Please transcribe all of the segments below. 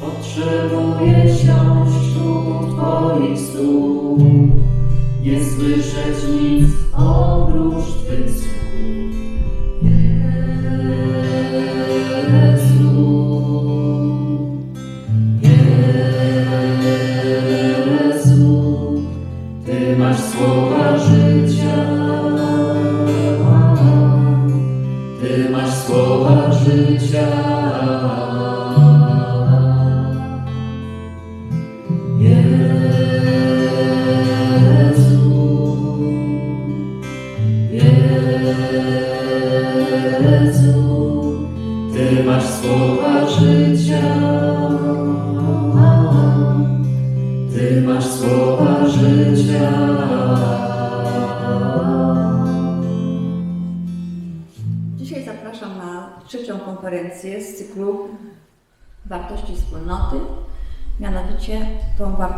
Potrzebuję siąść u Twoich stóp, nie słyszeć nic oprócz Twych słów.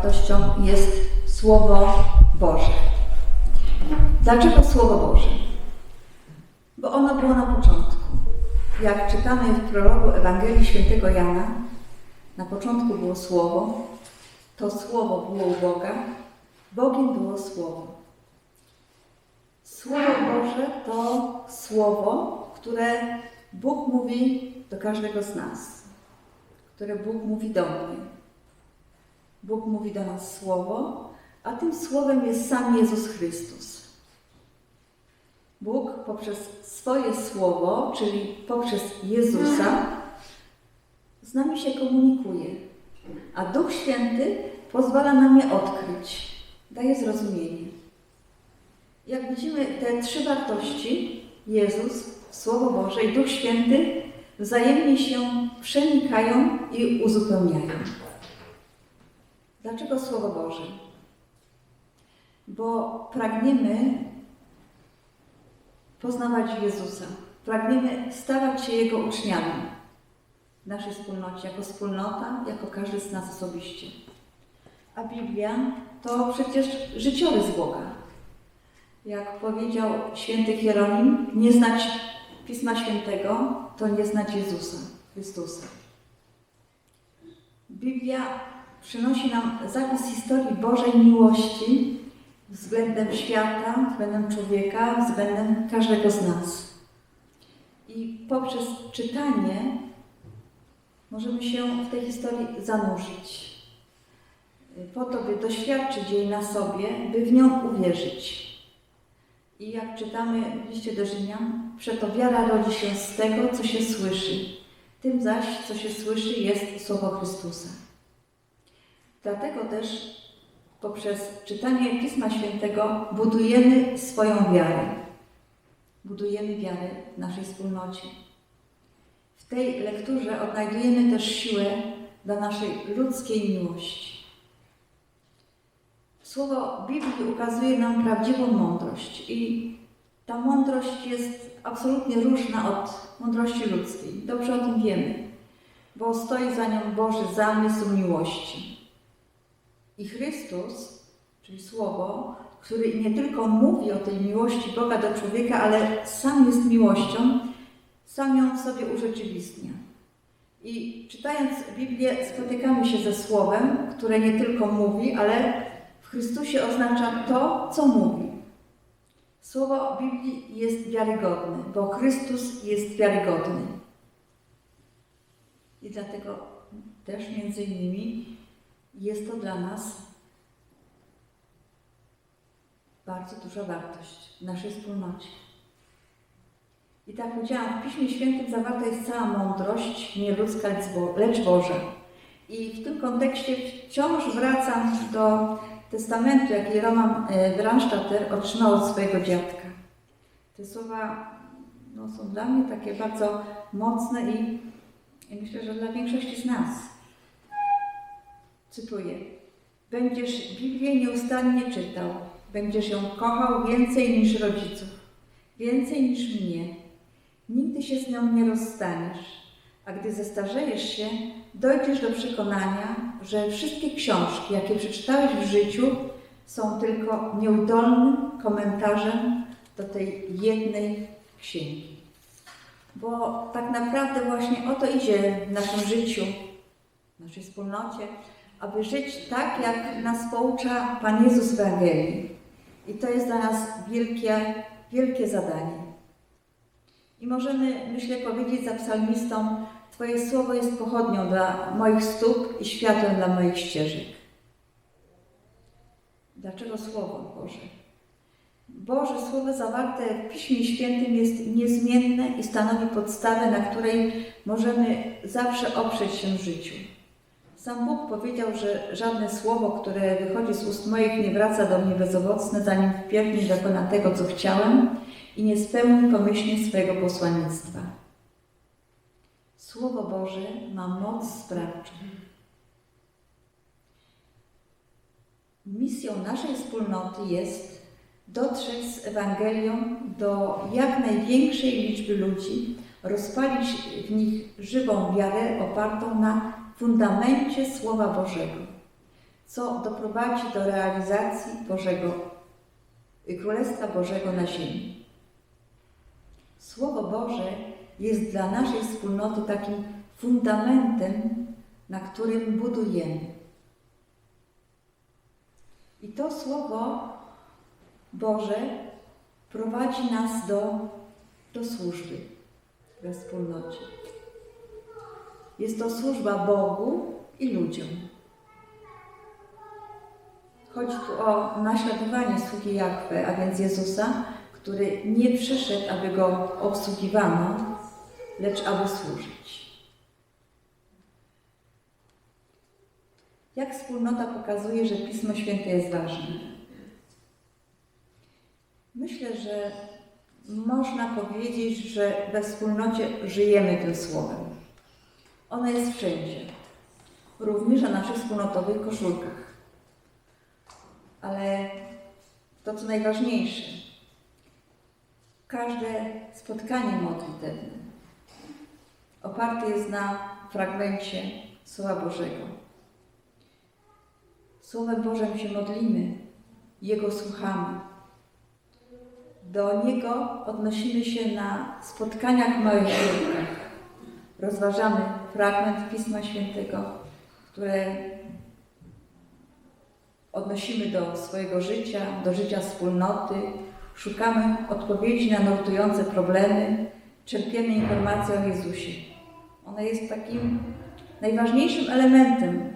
Wartością jest Słowo Boże. Dlaczego Słowo Boże? Bo ono było na początku. Jak czytamy w prologu Ewangelii Świętego Jana, na początku było Słowo, to Słowo było u Boga, Bogiem było Słowo. Słowo Boże to słowo, które Bóg mówi do każdego z nas, które Bóg mówi do mnie. Bóg mówi do nas słowo, a tym słowem jest sam Jezus Chrystus. Bóg poprzez swoje słowo, czyli poprzez Jezusa, z nami się komunikuje, a Duch Święty pozwala nam je odkryć, daje zrozumienie. Jak widzimy, te trzy wartości, Jezus, Słowo Boże i Duch Święty, wzajemnie się przenikają i uzupełniają. Dlaczego Słowo Boże? Bo pragniemy poznawać Jezusa, pragniemy stawać się Jego uczniami w naszej wspólnocie, jako wspólnota, jako każdy z nas osobiście. A Biblia to przecież życiorys Boga. Jak powiedział święty Hieronim, nie znać Pisma Świętego to nie znać Jezusa, Chrystusa. Biblia przynosi nam zapis historii Bożej miłości względem świata, względem człowieka, względem każdego z nas. I poprzez czytanie możemy się w tej historii zanurzyć, po to, by doświadczyć jej na sobie, by w nią uwierzyć. I jak czytamy w liście do Rzymian, przeto wiara rodzi się z tego, co się słyszy. Tym zaś, co się słyszy, jest słowo Chrystusa. Dlatego też poprzez czytanie Pisma Świętego budujemy swoją wiarę. Budujemy wiarę w naszej wspólnocie. W tej lekturze odnajdujemy też siłę dla naszej ludzkiej miłości. Słowo Biblii ukazuje nam prawdziwą mądrość i ta mądrość jest absolutnie różna od mądrości ludzkiej. Dobrze o tym wiemy, bo stoi za nią Boży zamysł miłości. I Chrystus, czyli Słowo, który nie tylko mówi o tej miłości Boga do człowieka, ale sam jest miłością, sam ją sobie urzeczywistnia. I czytając Biblię spotykamy się ze Słowem, które nie tylko mówi, ale w Chrystusie oznacza to, co mówi. Słowo Biblii jest wiarygodne, bo Chrystus jest wiarygodny. I dlatego też między innymi jest to dla nas bardzo duża wartość w naszej wspólnocie. I tak powiedziałam, w Piśmie Świętym zawarta jest cała mądrość, nie ludzka, lecz Boża. I w tym kontekście wciąż wracam do testamentu, jaki Roman Brandstatter otrzymał od swojego dziadka. Te słowa no, są dla mnie takie bardzo mocne i, i myślę, że dla większości z nas. Cytuję. Będziesz Biblię nieustannie czytał, będziesz ją kochał więcej niż rodziców, więcej niż mnie. Nigdy się z nią nie rozstaniesz, a gdy zestarzejesz się, dojdziesz do przekonania, że wszystkie książki, jakie przeczytałeś w życiu, są tylko nieudolnym komentarzem do tej jednej księgi. Bo tak naprawdę właśnie o to idzie w naszym życiu, w naszej wspólnocie, aby żyć tak, jak nas poucza Pan Jezus w Ewangelii. I to jest dla nas wielkie, wielkie zadanie. I możemy, myślę, powiedzieć za psalmistą, Twoje słowo jest pochodnią dla moich stóp i światłem dla moich ścieżek. Dlaczego Słowo Boże? Boże Słowo zawarte w Piśmie Świętym jest niezmienne i stanowi podstawę, na której możemy zawsze oprzeć się w życiu. Sam Bóg powiedział, że żadne słowo, które wychodzi z ust moich, nie wraca do mnie bezowocne, zanim wpierw nie dokona tego, co chciałem i nie spełni pomyślnie swojego posłannictwa. Słowo Boże ma moc sprawczą. Misją naszej wspólnoty jest dotrzeć z Ewangelią do jak największej liczby ludzi, rozpalić w nich żywą wiarę opartą na fundamencie Słowa Bożego, co doprowadzi do realizacji Bożego, Królestwa Bożego na ziemi. Słowo Boże jest dla naszej wspólnoty takim fundamentem, na którym budujemy. I to Słowo Boże prowadzi nas do, do służby we wspólnocie. Jest to służba Bogu i ludziom. Chodzi tu o naśladowanie sługi Jahwe, a więc Jezusa, który nie przyszedł, aby go obsługiwano, lecz aby służyć. Jak wspólnota pokazuje, że Pismo Święte jest ważne? Myślę, że można powiedzieć, że we wspólnocie żyjemy tym słowem. Ono jest wszędzie, również na naszych wspólnotowych koszulkach. Ale to, co najważniejsze, każde spotkanie modlitewne oparte jest na fragmencie Słowa Bożego. Słowem Bożym się modlimy, Jego słuchamy. Do Niego odnosimy się na spotkaniach małych grupkach. Rozważamy fragment Pisma Świętego, które odnosimy do swojego życia, do życia wspólnoty. Szukamy odpowiedzi na nurtujące problemy, czerpiemy informacje o Jezusie. Ona jest takim najważniejszym elementem,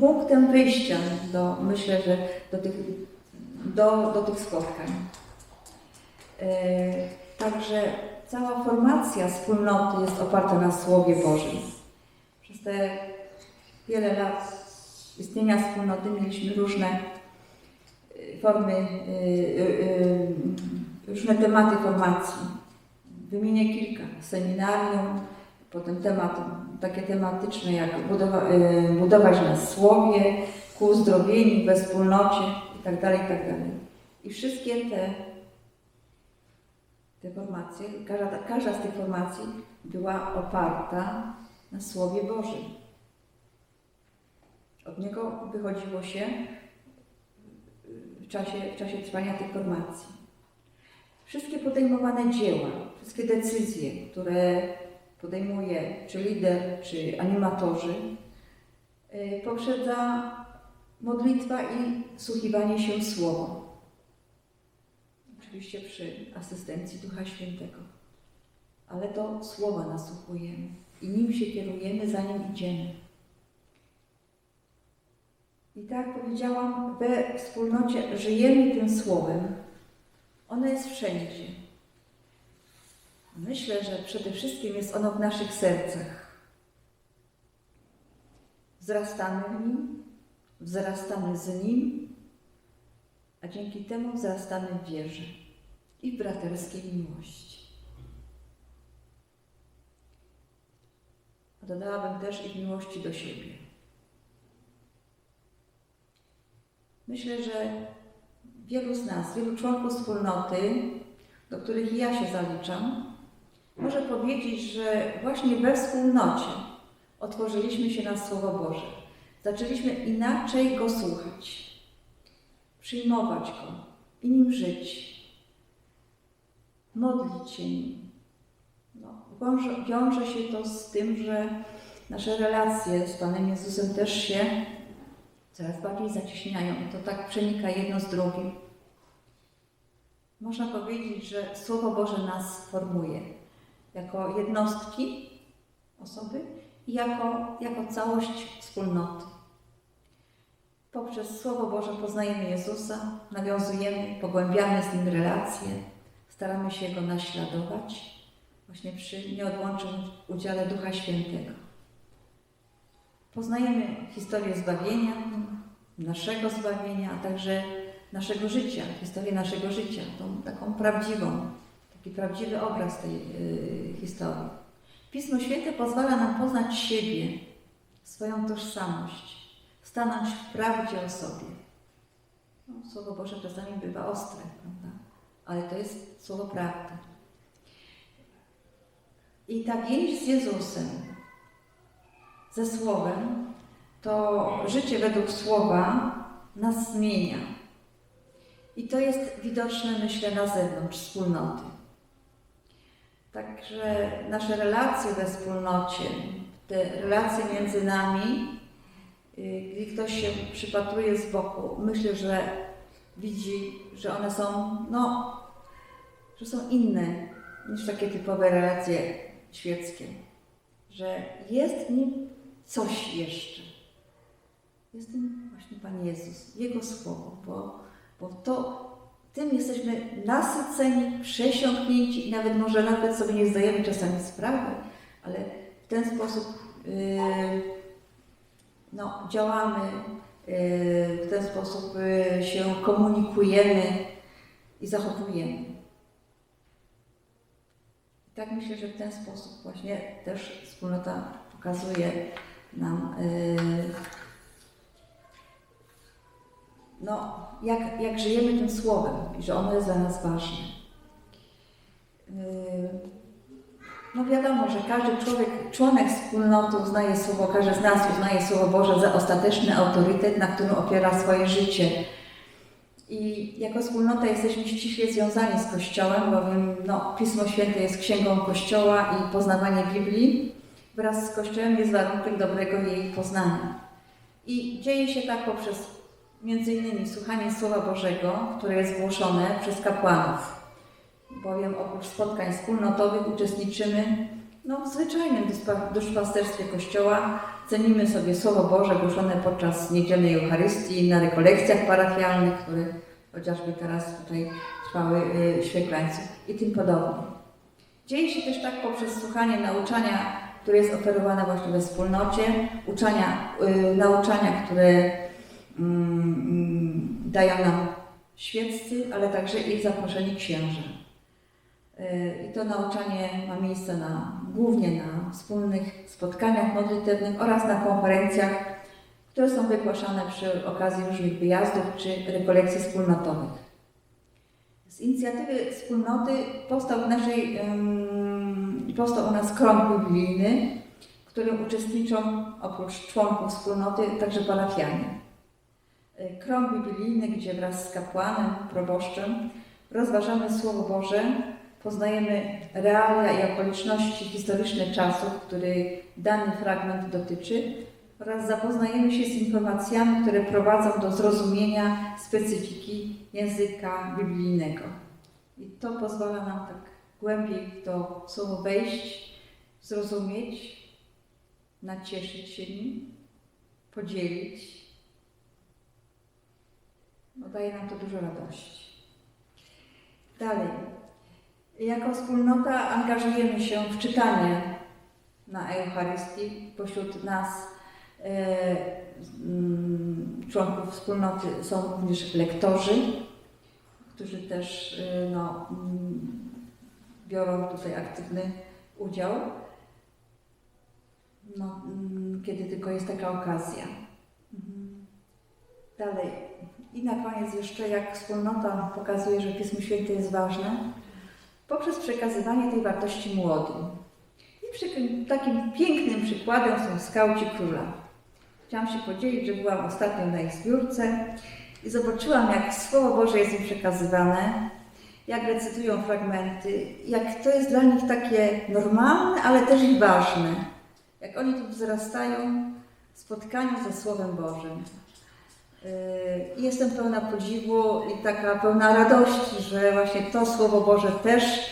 punktem wyjścia do, myślę, że do tych, do, do tych spotkań. E, Także cała formacja wspólnoty jest oparta na Słowie Bożym. Przez te wiele lat istnienia wspólnoty mieliśmy różne y, formy, y, y, różne tematy formacji. Wymienię kilka. Seminarium, potem temat, takie tematyczne jak budowa, budować na słowie, ku uzdrowieniu, we wspólnocie itd. itd. I wszystkie te te formacje, każda, każda z tych formacji była oparta na Słowie Bożym. Od niego wychodziło się w czasie, w czasie trwania tych formacji. Wszystkie podejmowane dzieła, wszystkie decyzje, które podejmuje czy lider, czy animatorzy, y, poprzedza modlitwa i słuchiwanie się Słowa oczywiście przy asystencji Ducha Świętego. Ale to słowa nasłuchujemy i nim się kierujemy, za nim idziemy. I tak jak powiedziałam, we wspólnocie żyjemy tym słowem. Ono jest wszędzie. Myślę, że przede wszystkim jest ono w naszych sercach. Wzrastamy w nim, wzrastamy z nim, a dzięki temu wzrastamy w wierze i braterskiej miłości. Dodałabym też i w miłości do siebie. Myślę, że wielu z nas, wielu członków wspólnoty, do których ja się zaliczam, może powiedzieć, że właśnie we wspólnocie otworzyliśmy się na Słowo Boże. Zaczęliśmy inaczej Go słuchać, przyjmować Go i nim żyć modlić się nim. No, wiąże, wiąże się to z tym, że nasze relacje z Panem Jezusem też się coraz bardziej zacieśniają to tak przenika jedno z drugim. Można powiedzieć, że Słowo Boże nas formuje jako jednostki, osoby i jako, jako całość wspólnoty. Poprzez Słowo Boże poznajemy Jezusa, nawiązujemy, pogłębiamy z Nim relacje, staramy się Go naśladować, właśnie przy nieodłącznym udziale Ducha Świętego. Poznajemy historię zbawienia, naszego zbawienia, a także naszego życia, historię naszego życia, tą taką prawdziwą, taki prawdziwy obraz tej y, historii. Pismo Święte pozwala nam poznać siebie, swoją tożsamość, stanąć w prawdzie o sobie. No, Słowo Boże czasami bywa ostre, prawda? Ale to jest słowo prawdy. I ta więź z Jezusem, ze Słowem, to życie według Słowa nas zmienia. I to jest widoczne, myślę, na zewnątrz wspólnoty. Także nasze relacje we wspólnocie, te relacje między nami, gdy ktoś się przypatruje z boku, myślę, że widzi, że one są, no, że są inne niż takie typowe relacje świeckie. Że jest w nim coś jeszcze. Jest nim właśnie Pan Jezus, Jego Słowo, bo, bo to tym jesteśmy nasyceni, przesiąknięci i nawet może nawet sobie nie zdajemy czasami sprawy, ale w ten sposób yy, no, działamy, yy, w ten sposób yy, się komunikujemy i zachowujemy. Tak myślę, że w ten sposób właśnie też wspólnota pokazuje nam, yy, no, jak, jak żyjemy tym słowem i że ono jest dla nas ważne. Yy, no wiadomo, że każdy człowiek, członek wspólnoty uznaje słowo, każdy z nas uznaje Słowo Boże za ostateczny autorytet, na którym opiera swoje życie. I jako wspólnota jesteśmy ściśle związani z Kościołem, bowiem no, Pismo Święte jest księgą Kościoła i poznawanie Biblii wraz z Kościołem jest warunkiem dobrego jej poznania. I dzieje się tak poprzez innymi słuchanie Słowa Bożego, które jest głoszone przez kapłanów. Bowiem oprócz spotkań wspólnotowych uczestniczymy no, w zwyczajnym duszpasterstwie Kościoła. Cenimy sobie Słowo Boże głoszone podczas niedzielnej Eucharystii, na rekolekcjach parafialnych, które chociażby teraz tutaj trwały y, w Świeklańcu i tym podobnie. Dzieje się też tak poprzez słuchanie nauczania, które jest oferowane właśnie we wspólnocie, uczania, y, nauczania, które mm, dają nam świeccy, ale także i zaproszeni księża. Y, I to nauczanie ma miejsce na, głównie na wspólnych spotkaniach modlitewnych oraz na konferencjach, które są wygłaszane przy okazji różnych wyjazdów czy rekolekcji wspólnotowych. Z inicjatywy wspólnoty powstał, naszej, powstał u nas krąg biblijny, w którym uczestniczą oprócz członków wspólnoty także parafianie. Y, Krąg biblijny, gdzie wraz z kapłanem, proboszczem rozważamy Słowo Boże, poznajemy realia i okoliczności historyczne czasów, których dany fragment dotyczy oraz zapoznajemy się z informacjami, które prowadzą do zrozumienia specyfiki języka biblijnego. I to pozwala nam tak głębiej w to słowo wejść, zrozumieć, nacieszyć się nim, podzielić. No, daje nam to dużo radości. Dalej. Jako wspólnota angażujemy się w czytanie na Eucharystii. Pośród nas e, mm, członków wspólnoty są również lektorzy, którzy też e, no, mm, biorą tutaj aktywny udział, no, mm, kiedy tylko jest taka okazja. Mhm. Dalej. I na koniec jeszcze, jak wspólnota pokazuje, że Pismo Święte jest ważne, poprzez przekazywanie tej wartości młodym. I przy, takim pięknym przykładem są skauci króla. Chciałam się podzielić, że byłam ostatnio na ich zbiórce i zobaczyłam, jak Słowo Boże jest im przekazywane, jak recytują fragmenty, jak to jest dla nich takie normalne, ale też i ważne. jak oni tu wzrastają w spotkaniu ze Słowem Bożym. I jestem pełna podziwu i taka pełna radości, że właśnie to Słowo Boże też,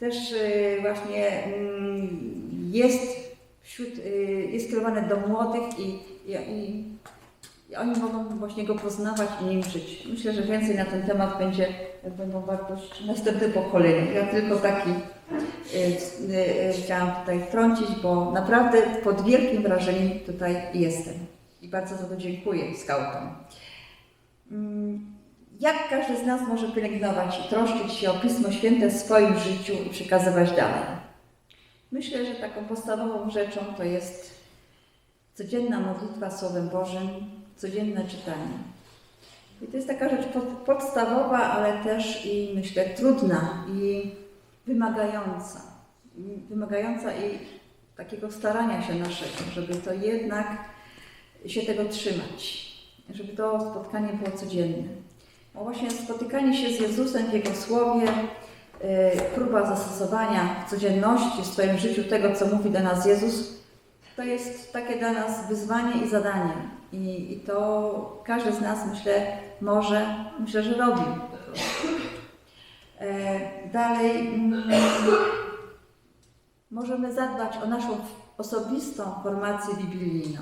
też yy, właśnie mm, jest wśród, yy, jest kierowane do młodych i, i, i, oni mogą właśnie go poznawać i nim żyć. Myślę, że więcej na ten temat będzie, będą wartości następne pokolenia. Ja tylko taki y, y, y, chciałam tutaj wtrącić, bo naprawdę pod wielkim wrażeniem tutaj jestem. Bardzo za to dziękuję skautom. Mm, Jak każdy z nas może pielęgnować i troszczyć się o Pismo Święte w swoim życiu i przekazywać dalej? Myślę, że taką podstawową rzeczą to jest codzienna modlitwa Słowem Bożym, codzienne czytanie. I to jest taka rzecz pod, podstawowa, ale też i myślę trudna i wymagająca. Wymagająca i takiego starania się naszego, żeby to jednak się tego trzymać, żeby to spotkanie było codzienne. Bo właśnie spotykanie się z Jezusem w Jego Słowie, yy, próba zastosowania w codzienności, w swoim życiu tego, co mówi do nas Jezus, to jest takie dla nas wyzwanie i zadanie. I, I to każdy z nas, myślę, może, myślę, że robi. E, Dalej mm, możemy zadbać o naszą osobistą formację biblijną.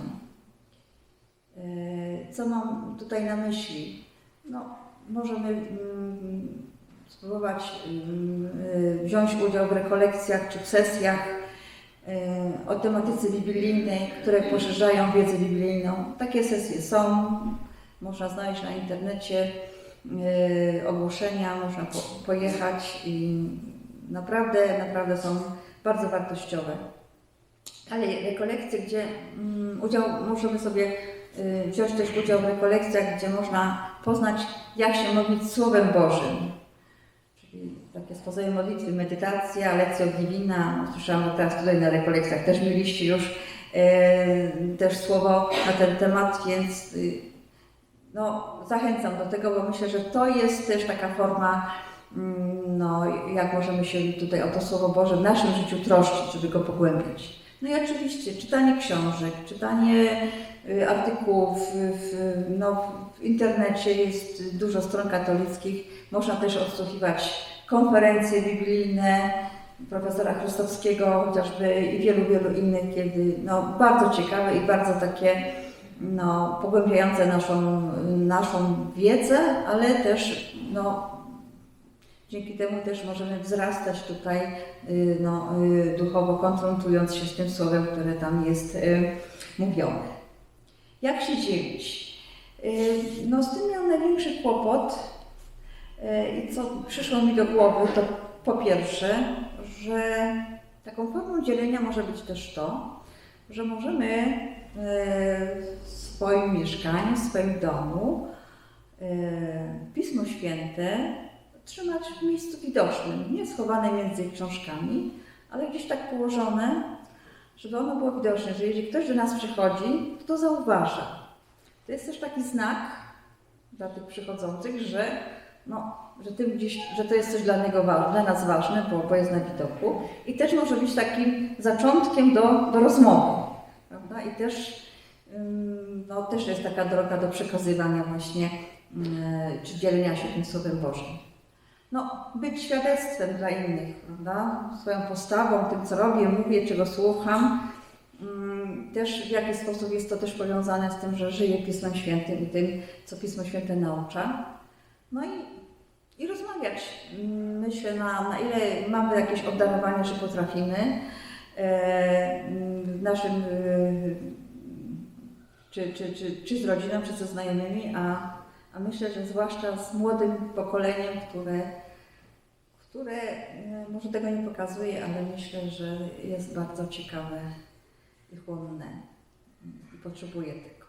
E, Co mam tutaj na myśli? No, możemy mm, spróbować mm, y, wziąć udział w rekolekcjach czy w sesjach e, o tematyce biblijnej, które poszerzają wiedzę biblijną. Takie sesje są, można znaleźć na internecie e, ogłoszenia, można po, pojechać i naprawdę, naprawdę są bardzo wartościowe. Ale rekolekcje, gdzie mm, udział, możemy sobie wziąć też udział w rekolekcjach, gdzie można poznać, jak się modlić Słowem Bożym. Czyli takie sposoby modlitwy, medytacja, lekcja divina. Słyszałam, że teraz tutaj na rekolekcjach też mieliście już e, też słowo na ten temat, więc y, no, zachęcam do tego, bo myślę, że to jest też taka forma, mm, no, jak możemy się tutaj o to Słowo Boże w naszym życiu troszczyć, żeby go pogłębiać. No i oczywiście czytanie książek, czytanie y, artykułów w, no, w internecie jest dużo stron katolickich. Można też odsłuchiwać konferencje biblijne profesora Chrystowskiego chociażby i wielu, wielu innych, kiedy no, bardzo ciekawe i bardzo takie no, pogłębiające naszą, naszą wiedzę, ale też no, dzięki temu też możemy wzrastać tutaj y, no, y, duchowo, konfrontując się z tym słowem, które tam jest y, mówione. Jak się dzielić? No, z tym miał największy kłopot i co przyszło mi do głowy, to po pierwsze, że taką formą dzielenia może być też to, że możemy w swoim mieszkaniu, w swoim domu Pismo Święte trzymać w miejscu widocznym, nie schowane między książkami, ale gdzieś tak położone, żeby ono było widoczne, że jeżeli ktoś do nas przychodzi, to zauważa. To jest też taki znak dla tych przychodzących, że, no, że, tym gdzieś, że to jest coś dla, niego, dla nas ważne, bo, bo jest na widoku. I też może być takim zaczątkiem do, do rozmowy. Prawda? I też, no, też jest taka droga do przekazywania właśnie, yy, czy dzielenia się tym Słowem Bożym no, być świadectwem dla innych, prawda? Swoją postawą, tym co robię, mówię, czego słucham. Mm, Też w jaki sposób jest to też powiązane z tym, że żyję Pismem Świętym i tym, co Pismo Święte naucza. No i, i rozmawiać. Mm, Myślę, na, na ile mamy jakieś obdarowanie, że potrafimy. E, W naszym, e, czy, czy, czy, czy z rodziną, czy ze znajomymi, a a myślę, że zwłaszcza z młodym pokoleniem, które, które e, może tego nie pokazuje, ale myślę, że jest bardzo ciekawe i chłonne i potrzebuje tego.